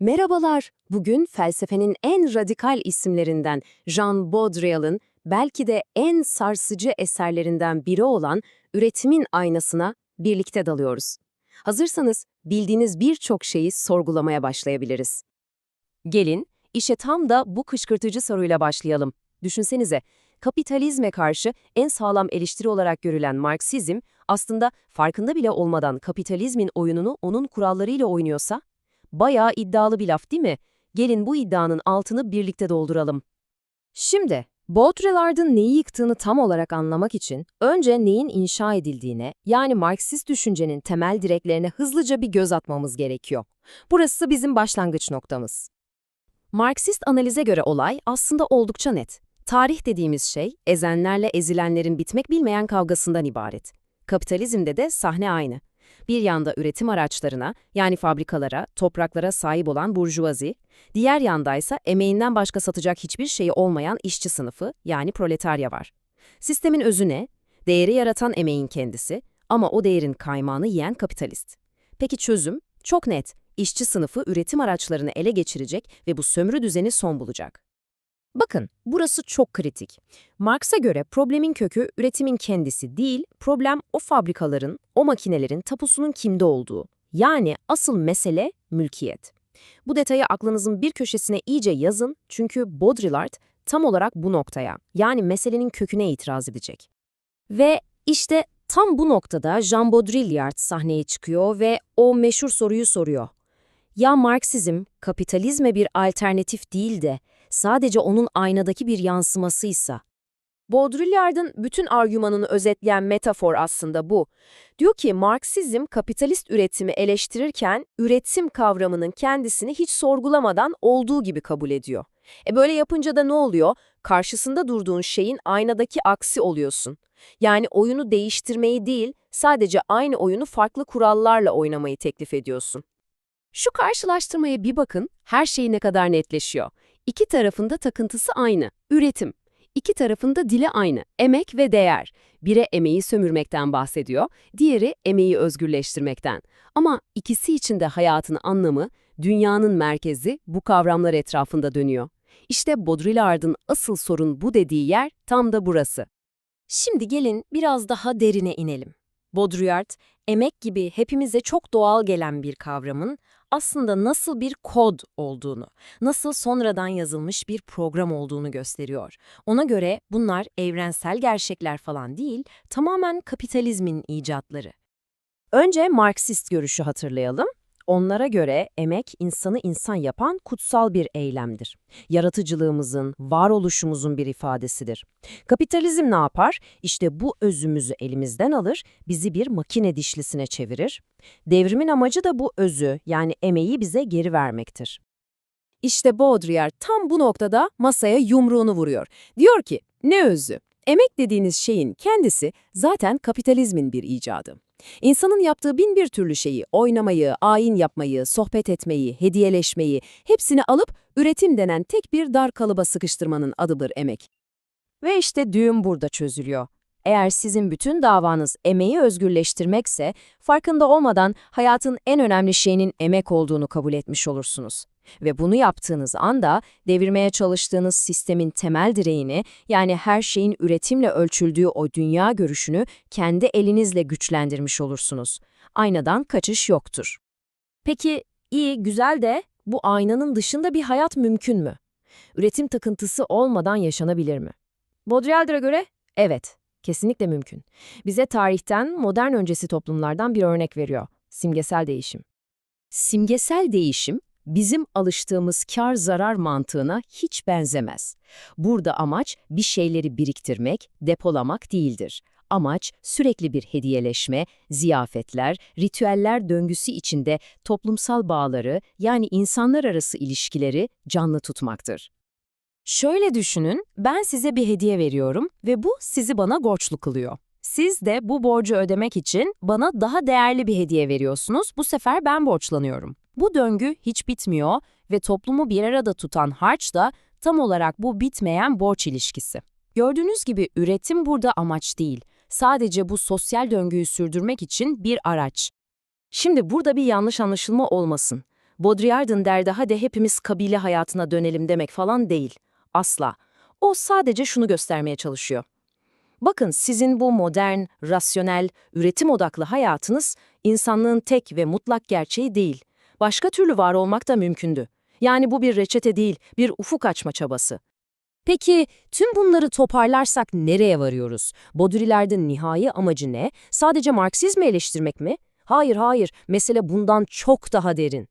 Merhabalar, bugün felsefenin en radikal isimlerinden Jean Baudrillard'ın belki de en sarsıcı eserlerinden biri olan Üretimin Aynasına birlikte dalıyoruz. Hazırsanız bildiğiniz birçok şeyi sorgulamaya başlayabiliriz. Gelin, işe tam da bu kışkırtıcı soruyla başlayalım. Düşünsenize, kapitalizme karşı en sağlam eleştiri olarak görülen Marksizm, aslında farkında bile olmadan kapitalizmin oyununu onun kurallarıyla oynuyorsa? Bayağı iddialı bir laf değil mi? Gelin bu iddianın altını birlikte dolduralım. Şimdi, Baudrillard'ın neyi yıktığını tam olarak anlamak için önce neyin inşa edildiğine, yani Marksist düşüncenin temel direklerine hızlıca bir göz atmamız gerekiyor. Burası bizim başlangıç noktamız. Marksist analize göre olay aslında oldukça net. Tarih dediğimiz şey, ezenlerle ezilenlerin bitmek bilmeyen kavgasından ibaret. Kapitalizmde de sahne aynı. Bir yanda üretim araçlarına, yani fabrikalara, topraklara sahip olan burjuvazi, diğer yandaysa emeğinden başka satacak hiçbir şeyi olmayan işçi sınıfı, yani proletarya var. Sistemin özü ne? Değeri yaratan emeğin kendisi ama o değerin kaymağını yiyen kapitalist. Peki çözüm? Çok net. İşçi sınıfı üretim araçlarını ele geçirecek ve bu sömürü düzeni son bulacak. Bakın, burası çok kritik. Marx'a göre problemin kökü üretimin kendisi değil, problem o fabrikaların, o makinelerin tapusunun kimde olduğu. Yani asıl mesele mülkiyet. Bu detayı aklınızın bir köşesine iyice yazın çünkü Baudrillard tam olarak bu noktaya, yani meselenin köküne itiraz edecek. Ve işte tam bu noktada Jean Baudrillard sahneye çıkıyor ve o meşhur soruyu soruyor. Ya Marksizm, kapitalizme bir alternatif değil de sadece onun aynadaki bir yansımasıysa? Baudrillard'ın bütün argümanını özetleyen metafor aslında bu. Diyor ki Marksizm kapitalist üretimi eleştirirken üretim kavramının kendisini hiç sorgulamadan olduğu gibi kabul ediyor. E böyle yapınca da ne oluyor? Karşısında durduğun şeyin aynadaki aksi oluyorsun. Yani oyunu değiştirmeyi değil, sadece aynı oyunu farklı kurallarla oynamayı teklif ediyorsun. Şu karşılaştırmaya bir bakın, her şey ne kadar netleşiyor. İki tarafında takıntısı aynı, üretim. İki tarafında dili aynı, emek ve değer. Biri emeği sömürmekten bahsediyor, diğeri emeği özgürleştirmekten. Ama ikisi için de hayatın anlamı, dünyanın merkezi bu kavramlar etrafında dönüyor. İşte Baudrillard'ın asıl sorun bu dediği yer tam da burası. Şimdi gelin biraz daha derine inelim. Baudrillard, emek gibi hepimize çok doğal gelen bir kavramın aslında nasıl bir kod olduğunu, nasıl sonradan yazılmış bir program olduğunu gösteriyor. Ona göre bunlar evrensel gerçekler falan değil, tamamen kapitalizmin icatları. Önce Marksist görüşü hatırlayalım. Onlara göre emek insanı insan yapan kutsal bir eylemdir. Yaratıcılığımızın, varoluşumuzun bir ifadesidir. Kapitalizm ne yapar? İşte bu özümüzü elimizden alır, bizi bir makine dişlisine çevirir. Devrimin amacı da bu özü, yani emeği bize geri vermektir. İşte Baudrillard tam bu noktada masaya yumruğunu vuruyor. Diyor ki, ne özü? Emek dediğiniz şeyin kendisi zaten kapitalizmin bir icadı. İnsanın yaptığı bin bir türlü şeyi, oynamayı, ayin yapmayı, sohbet etmeyi, hediyeleşmeyi, hepsini alıp üretim denen tek bir dar kalıba sıkıştırmanın adıdır emek. Ve işte düğüm burada çözülüyor. Eğer sizin bütün davanız emeği özgürleştirmekse, farkında olmadan hayatın en önemli şeyinin emek olduğunu kabul etmiş olursunuz. Ve bunu yaptığınız anda devirmeye çalıştığınız sistemin temel direğini, yani her şeyin üretimle ölçüldüğü o dünya görüşünü kendi elinizle güçlendirmiş olursunuz. Aynadan kaçış yoktur. Peki, iyi, güzel de bu aynanın dışında bir hayat mümkün mü? Üretim takıntısı olmadan yaşanabilir mi? Baudrillard'a göre evet, kesinlikle mümkün. Bize tarihten modern öncesi toplumlardan bir örnek veriyor. Simgesel değişim. Simgesel değişim, bizim alıştığımız kar-zarar mantığına hiç benzemez. Burada amaç bir şeyleri biriktirmek, depolamak değildir. Amaç sürekli bir hediyeleşme, ziyafetler, ritüeller döngüsü içinde toplumsal bağları yani insanlar arası ilişkileri canlı tutmaktır. Şöyle düşünün, ben size bir hediye veriyorum ve bu sizi bana borçlu kılıyor. Siz de bu borcu ödemek için bana daha değerli bir hediye veriyorsunuz, bu sefer ben borçlanıyorum. Bu döngü hiç bitmiyor ve toplumu bir arada tutan harç da tam olarak bu bitmeyen borç ilişkisi. Gördüğünüz gibi üretim burada amaç değil, sadece bu sosyal döngüyü sürdürmek için bir araç. Şimdi burada bir yanlış anlaşılma olmasın. Baudrillard'ın derdi hadi hepimiz kabile hayatına dönelim demek falan değil. Asla. O sadece şunu göstermeye çalışıyor. Bakın sizin bu modern, rasyonel, üretim odaklı hayatınız insanlığın tek ve mutlak gerçeği değil. Başka türlü var olmak da mümkündü. Yani bu bir reçete değil, bir ufuk açma çabası. Peki tüm bunları toparlarsak nereye varıyoruz? Baudrillard'ın nihai amacı ne? Sadece Marksizmi eleştirmek mi? Hayır hayır, mesele bundan çok daha derin.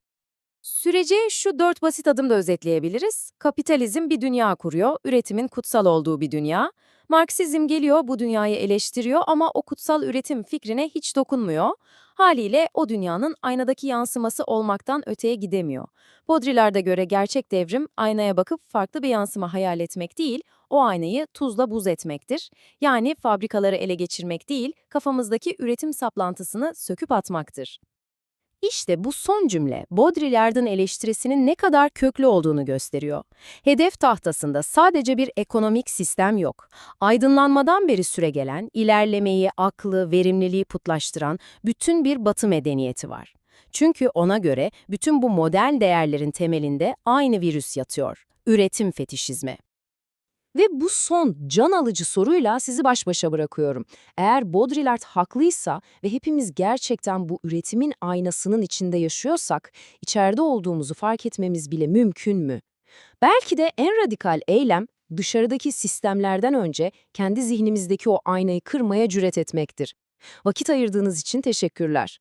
Süreci şu dört basit adımda özetleyebiliriz. Kapitalizm bir dünya kuruyor, üretimin kutsal olduğu bir dünya. Marksizm geliyor, bu dünyayı eleştiriyor ama o kutsal üretim fikrine hiç dokunmuyor. Haliyle o dünyanın aynadaki yansıması olmaktan öteye gidemiyor. Baudrillard'a göre gerçek devrim, aynaya bakıp farklı bir yansıma hayal etmek değil, o aynayı tuzla buz etmektir. Yani fabrikaları ele geçirmek değil, kafamızdaki üretim saplantısını söküp atmaktır. İşte bu son cümle Baudrillard'ın eleştirisinin ne kadar köklü olduğunu gösteriyor. Hedef tahtasında sadece bir ekonomik sistem yok. Aydınlanmadan beri süregelen, ilerlemeyi, aklı, verimliliği putlaştıran bütün bir batı medeniyeti var. Çünkü ona göre bütün bu modern değerlerin temelinde aynı virüs yatıyor. Üretim fetişizmi. Ve bu son can alıcı soruyla sizi baş başa bırakıyorum. Eğer Baudrillard haklıysa ve hepimiz gerçekten bu üretimin aynasının içinde yaşıyorsak, içeride olduğumuzu fark etmemiz bile mümkün mü? Belki de en radikal eylem, dışarıdaki sistemlerden önce kendi zihnimizdeki o aynayı kırmaya cüret etmektir. Vakit ayırdığınız için teşekkürler.